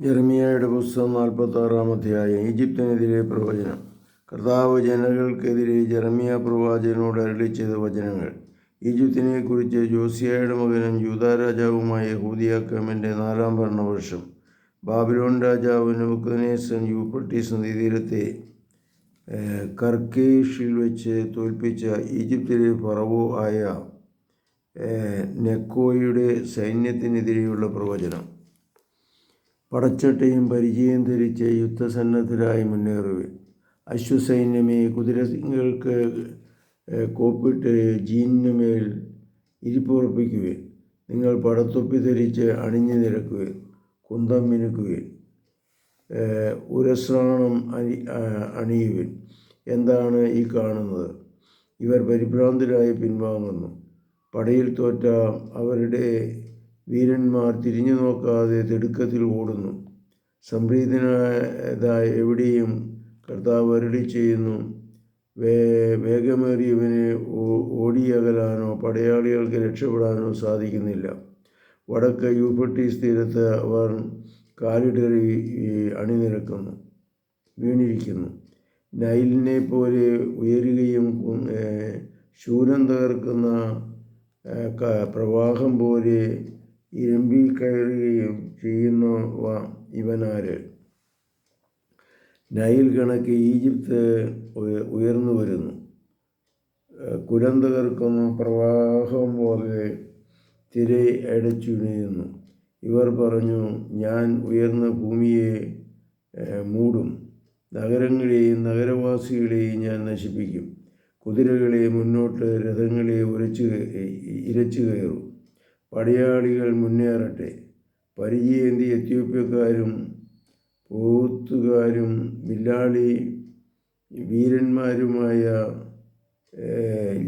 ജെറമിയായുടെ പുസ്തകം നാൽപ്പത്തി ആറാം അധ്യായം ഈജിപ്തിനെതിരെ പ്രവചനം. കർത്താവ് ജനങ്ങൾക്കെതിരെ ജർമിയ പ്രവാചകനോട് അരളി ചെയ്ത വചനങ്ങൾ. ഈജിപ്തിനെ കുറിച്ച് ജോസിയായുടെ മകനും യൂതാ രാജാവുമായ ഹൂദിയാക്കാമിന്റെ നാലാം ഭരണവർഷം. ബാബിലോൺ രാജാവ് നബുക്കനേസൻ യൂപ്പട്ടീസ് നദീതീരത്തെ കർക്കേഷിൽ വെച്ച് തോൽപ്പിച്ച ഈജിപ്തിലെ ഫറവോ ആയ നെക്കോയുടെ സൈന്യത്തിനെതിരെയുള്ള പ്രവചനം. പടച്ചട്ടയും പരിചയം ധരിച്ച് യുദ്ധസന്നദ്ധരായി മുന്നേറുവിൻ. അശ്വസൈന്യമേ കുതിരങ്ങൾക്ക് കോപ്പിട്ട് ജീനുമേൽ ഇരിപ്പുറപ്പിക്കുവിൻ. നിങ്ങൾ പടത്തൊപ്പി ധരിച്ച് അണിഞ്ഞു നിരക്കുവിൻ. കുന്തം മിനുക്കുവിൻ. ഉരസ്രാണം അണി അണിയുവിൻ. എന്താണ് ഈ കാണുന്നത്? ഇവർ പരിഭ്രാന്തരായി പിൻവാങ്ങുന്നു. പടയിൽ തോറ്റ അവരുടെ വീരന്മാർ തിരിഞ്ഞു നോക്കാതെ തിടുക്കത്തിൽ ഓടുന്നു. സംപ്രീതനായതായ എവിടെയും കർത്താവ് അരുളി ചെയ്യുന്നു. വേ വേഗമേറിയവന് ഓടിയകലാനോ പടയാളികൾക്ക് രക്ഷപ്പെടാനോ സാധിക്കുന്നില്ല. വടക്ക് യൂഫട്ടീസ് തീരത്ത് അവർ കാലിടറി അണിനിരക്കുന്നു. വീണിരിക്കുന്നു. നൈലിനെ പോലെ ഉയരുകയും ശൂരം തകർക്കുന്ന പ്രവാഹം പോലെ ഇരമ്പി കയറുകയും ചെയ്യുന്നവ ഇവനാര്? നൈൽ കണക്ക് ഈജിപ്ത് ഉയർന്നു വരുന്നു. കുലം തകർക്കുന്ന പ്രവാഹം പോലെ തിരെ അടച്ചുണിയുന്നു. ഇവർ പറഞ്ഞു ഞാൻ ഉയർന്ന ഭൂമിയെ മൂടും. നഗരങ്ങളെയും നഗരവാസികളെയും ഞാൻ നശിപ്പിക്കും. കുതിരകളെ മുന്നോട്ട് രഥങ്ങളെ ഉരച്ചു ഇരച്ചു കയറും. പടയാളികൾ മുന്നേറട്ടെ. പരിചയേന്തി എത്യോപ്യക്കാരും പോത്തുകാരും വില്ലാളി വീരന്മാരുമായ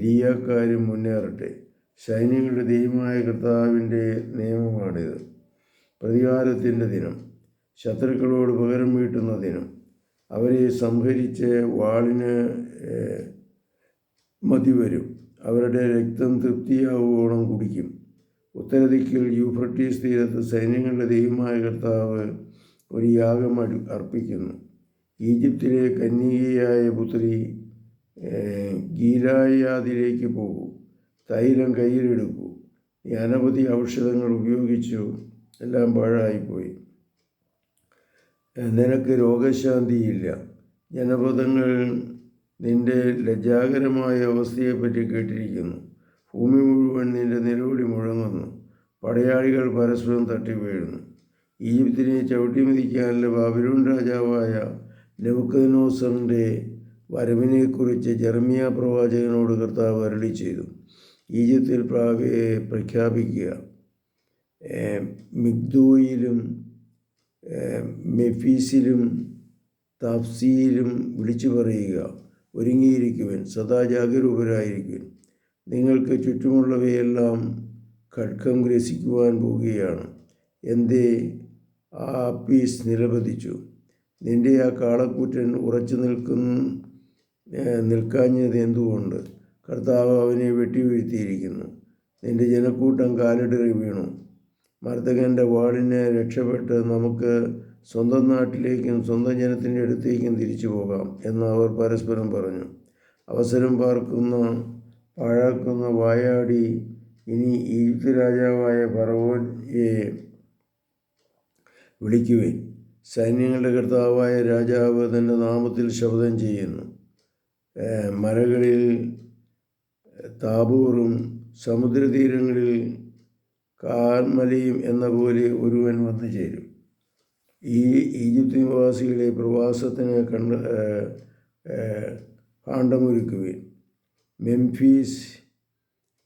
ലിയാക്കാരും മുന്നേറട്ടെ. സൈന്യങ്ങളുടെ ദൈവമായ കർത്താവിന്റെ നിയമമാണിത്. പ്രതികാരത്തിന്റെ ദിനം ശത്രുക്കളോട് പകരം വീട്ടുന്ന ദിനം അവരെ സംഹരിച്ച് വാളിന് മതി വരും അവരുടെ രക്തം തൃപ്തിയാവുവോളം കുടിക്കും. ഉത്തരദിക്കിൽ യൂഫ്രട്ടീസ് തീരത്ത് സൈന്യങ്ങളുടെ ദൈവമായ കർത്താവ് ഒരു യാഗം അർപ്പിക്കുന്നു. ഈജിപ്തിലെ കന്യകയായ പുത്രി ഗീരായാദിലേക്ക് പോകൂ. തൈലം കയ്യിലെടുക്കൂ. ഈ അനവധി ഔഷധങ്ങൾ ഉപയോഗിച്ചു എല്ലാം പാഴായിപ്പോയി. നിനക്ക് രോഗശാന്തിയില്ല. ജനപദങ്ങൾ നിന്റെ ലജ്ജാകരമായ അവസ്ഥയെപ്പറ്റി കേട്ടിരിക്കുന്നു. ഭൂമി മുഴുവൻ നിന്റെ നിലവിളി മുഴങ്ങുന്നു. പടയാളികൾ പരസ്പരം തട്ടി വീഴുന്നു ഈജിപ്തിനെ ചവിട്ടിമതിക്കാനുള്ള ബാബിലൂൺ രാജാവായ നെബുക്കദിനോസറിന്റെ വരവിനെക്കുറിച്ച് ജർമിയ പ്രവാചകനോട് കർത്താവ് അരളി ചെയ്തു. ഈജിപ്തിൽ പ്രാവേ പ്രഖ്യാപിക്കുക. മിഗ്ദോയിലും മെഫീസിലും താഫ്സിയിലും വിളിച്ചു പറയുക ഒരുങ്ങിയിരിക്കുവൻ സദാ ജാഗരൂകരായിരിക്കുവൻ നിങ്ങൾക്ക് ചുറ്റുമുള്ളവയെല്ലാം ഖഡ്ഗം ഗ്രസിക്കുവാൻ പോവുകയാണ് എന്തേ? ആ അപ്പീസ് നിലപതിച്ചു. നിന്റെ ആ കാളക്കൂറ്റൻ ഉറച്ചു നിൽക്കുന്ന നിൽക്കാഞ്ഞത് എന്തുകൊണ്ട്? കർത്താവ് അവനെ വെട്ടിവീഴ്ത്തിയിരിക്കുന്നു. നിന്റെ ജനക്കൂട്ടം കാലിടറി വീണു. മർദ്ദകന്റെ വാളിനെ രക്ഷപ്പെട്ട് നമുക്ക് സ്വന്തം നാട്ടിലേക്കും സ്വന്തം ജനത്തിന്റെ അടുത്തേക്കും തിരിച്ചു പോകാം എന്ന് അവർ പരസ്പരം പറഞ്ഞു. അവസരം പാർക്കുന്ന പാഴാക്കുന്ന വായാടി. ഇനി ഈജിപ്ത് രാജാവായ ഫറവോയെ വിളിക്കുവേൻ. സൈന്യങ്ങളുടെ കർത്താവായ രാജാവ് തന്റെ നാമത്തിൽ ശബ്ദം ചെയ്യുന്നു. മരകളിൽ താബൂറും സമുദ്രതീരങ്ങളിൽ കാർമലയും എന്ന പോലെ ഒരുവൻ വന്നു ചേരും. ഈ ഈജിപ്ത് നിവാസികളെ പ്രവാസത്തിന് കണ്ട് കാണ്ഡമൊരുക്കുവിൻ മെംഫീസ്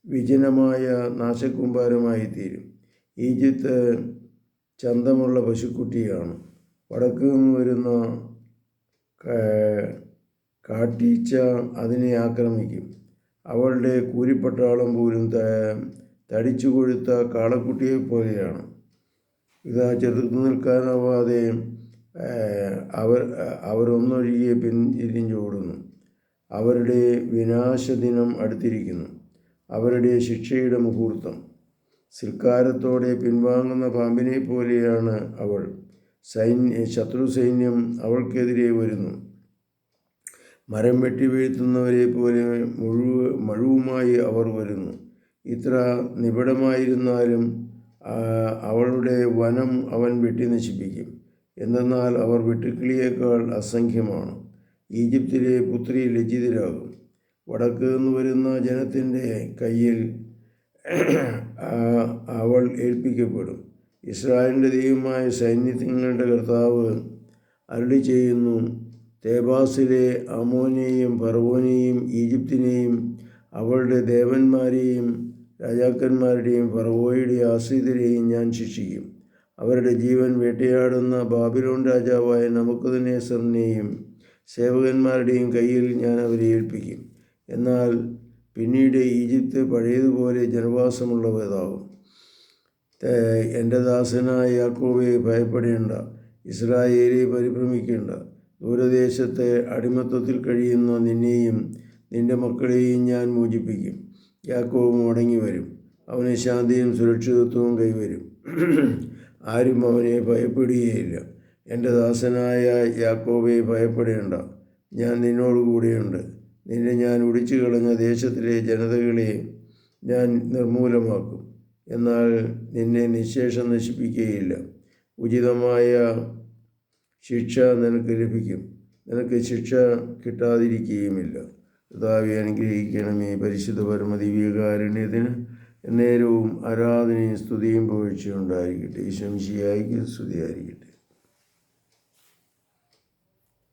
വിജനമായ തീരും. ഈജിപ്ത് ചന്തമുള്ള പശുക്കുട്ടിയാണ്. വടക്കു നിന്ന് വരുന്ന കാട്ടീച്ച അതിനെ ആക്രമിക്കും. അവളുടെ കൂലിപ്പട്ടാളം പോലും തടിച്ചു കൊഴുത്ത കാളക്കുട്ടിയെ പോലെയാണ്. ഇതാ ചെറുത്തു നിൽക്കാനാവാതെ അവർ അവരൊന്നൊഴികെ പിന്തിരിഞ്ഞോടുന്നു. അവരുടെ വിനാശദിനം അടുത്തിരിക്കുന്നു. അവരുടെ ശിക്ഷയുടെ മുഹൂർത്തം. സിൽക്കാരത്തോടെ പിൻവാങ്ങുന്ന പാമ്പിനെ പോലെയാണ് അവൾ. സൈന്യ ശത്രു സൈന്യം അവൾക്കെതിരെ വരുന്നു. മരം വെട്ടി വീഴ്ത്തുന്നവരെ പോലെ മുഴുവ മഴുവുമായി അവർ വരുന്നു. ഇത്ര നിബിഡമായിരുന്നാലും അവളുടെ വനം അവൻ വെട്ടി നശിപ്പിക്കും. എന്തെന്നാൽ അവർ വെട്ടുക്കിളിയേക്കാൾ അസംഖ്യമാണ്. ഈജിപ്തിലെ പുത്രി ലജ്ജിതരാകും. വടക്ക് നിന്ന് വരുന്ന ജനത്തിന്റെ കയ്യിൽ അവൾ ഏൽപ്പിക്കപ്പെടും. ഇസ്രായേലിന്റെ ദൈവമായ സൈന്യങ്ങളുടെ കർത്താവ് അരുളി ചെയ്യുന്നു തേബാസിലെ അമോനെയും ഫറവോനെയും ഈജിപ്തിനെയും അവളുടെ ദേവന്മാരെയും രാജാക്കന്മാരുടെയും ഫറവോയുടെ ആശ്രിതരെയും ഞാൻ ശിക്ഷിക്കും. അവരുടെ ജീവൻ വേട്ടയാടുന്ന ബാബിലോൺ രാജാവായ നമുക്കുതനേസറിനെയും സേവകന്മാരുടെയും കയ്യിൽ ഞാൻ അവരെ ഏൽപ്പിക്കും. എന്നാൽ പിന്നീട് ഈജിപ്ത് പഴയതുപോലെ ജനവാസമുള്ളവതാകും എന്റെ ദാസനായ യാക്കോബെ ഭയപ്പെടേണ്ട. ഇസ്രായേലെ പരിഭ്രമിക്കേണ്ട. ദൂരദേശത്തെ അടിമത്വത്തിൽ കഴിയുന്ന നിന്നെയും നിന്റെ മക്കളെയും ഞാൻ മോചിപ്പിക്കും. യാക്കോബ് മടങ്ങി വരും അവന് ശാന്തിയും സുരക്ഷിതത്വവും കൈവരും. ആരും അവനെ ഭയപ്പെടുകയില്ല. എന്റെ ദാസനായ യാക്കോബെ ഭയപ്പെടേണ്ട. ഞാൻ നിന്നോട് കൂടെയുണ്ട്. നിന്നെ ഞാൻ ഒടിച്ചു കളഞ്ഞ ദേശത്തിലെ ജനതകളെ ഞാൻ നിർമൂലമാക്കും എന്നാൽ നിന്നെ നിശേഷം നശിപ്പിക്കുകയില്ല. ഉചിതമായ ശിക്ഷ നിനക്ക് ലഭിക്കും. നിനക്ക് ശിക്ഷ കിട്ടാതിരിക്കുകയുമില്ല. കർത്താവെ അനുഗ്രഹിക്കണമേ പരിശുദ്ധ പരമദിവ്യകാരുണ്യത്തിന്. നേരവും ആരാധനയും സ്തുതിയും പുകഴ്ചയും ഉണ്ടായിരിക്കട്ടെ. ശംശിയായിരിക്കും സ്തുതിയായിരിക്കട്ടെ.